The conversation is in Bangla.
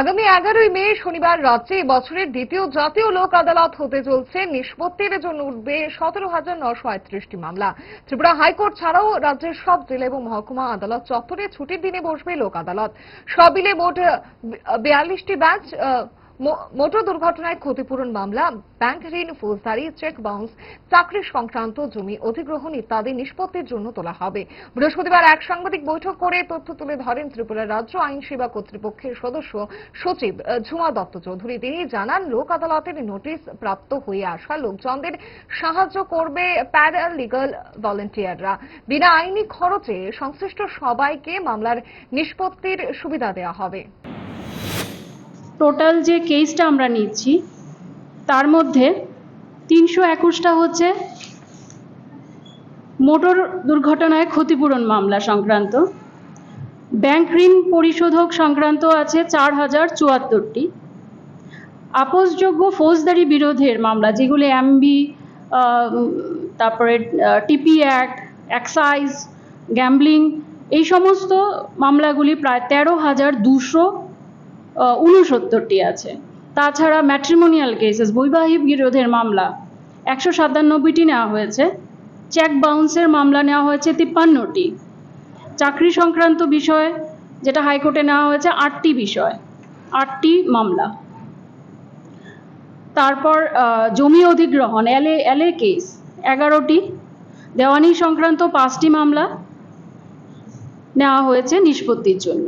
আগামী এগারোই মে শনিবার রাজ্যে বছরের দ্বিতীয় জাতীয় লোক আদালত হতে চলছে নিষ্পত্তির জন্য উঠবে সতেরো হাজার নশো আটত্রিশটি মামলা। ত্রিপুরা হাইকোর্ট ছাড়াও রাজ্যের সব জেলা এবং মহকুমা আদালত চত্বরে ছুটির দিনে বসবে লোক আদালত। সব মিলে মোট বিয়াল্লিশটি ব্যাচ মোটর দুর্ঘটনায় ক্ষতিপূরণ মামলা, ব্যাংক ঋণ, ফৌজদারি, চেক বাউন্স, চাকরি সংক্রান্ত জমি অধিগ্রহণ ইত্যাদি নিষ্পত্তির জন্য তোলা হবে। বৃহস্পতিবার এক সাংবাদিক বৈঠক করে তথ্য তুলে ধরেন ত্রিপুরা রাজ্য আইন সেবা কর্তৃপক্ষের সদস্য সচিব, ঝুমা দত্ত চৌধুরী। তিনি জানান, লোক আদালতের নোটিশ প্রাপ্ত হয়ে আসা লোকজনদের সাহায্য করবে প্যারা লিগাল ভলেন্টিয়াররা। বিনা আইনি খরচে সংশ্লিষ্ট সবাইকে মামলার নিষ্পত্তির সুবিধা দেওয়া হবে। টোটাল যে কেসটা আমরা নিচ্ছি, তার মধ্যে তিনশো একুশটা হচ্ছে মোটর দুর্ঘটনায় ক্ষতিপূরণ মামলা সংক্রান্ত ব্যাংক ঋণ পরিশোধক সংক্রান্ত আছে চার হাজার চুয়াত্তরটি, আপোষযোগ্য ফৌজদারি বিরোধের মামলা, যেগুলি এমবি তারপরে টিপি অ্যাক্ট এক্সাইজ গ্যাম্বলিং এই সমস্ত মামলাগুলি প্রায় তেরো হাজার দুশো উনসত্তরটি আছে। তাছাড়া ম্যাট্রিমোনিয়াল কেসেস বৈবাহিক বিরোধের মামলা, একশো সাতানব্বইটি নেওয়া হয়েছে। চেক বাউন্সের মামলা নেওয়া হয়েছে তিপ্পান্নটি। চাকরি সংক্রান্ত বিষয়, যেটা হাইকোর্টে নেওয়া হয়েছে, আটটি বিষয়, আটটি মামলা। তারপর জমি অধিগ্রহণ এলএ এলএ কেস এগারোটি। দেওয়ানি সংক্রান্ত পাঁচটি মামলা নেওয়া হয়েছে নিষ্পত্তির জন্য।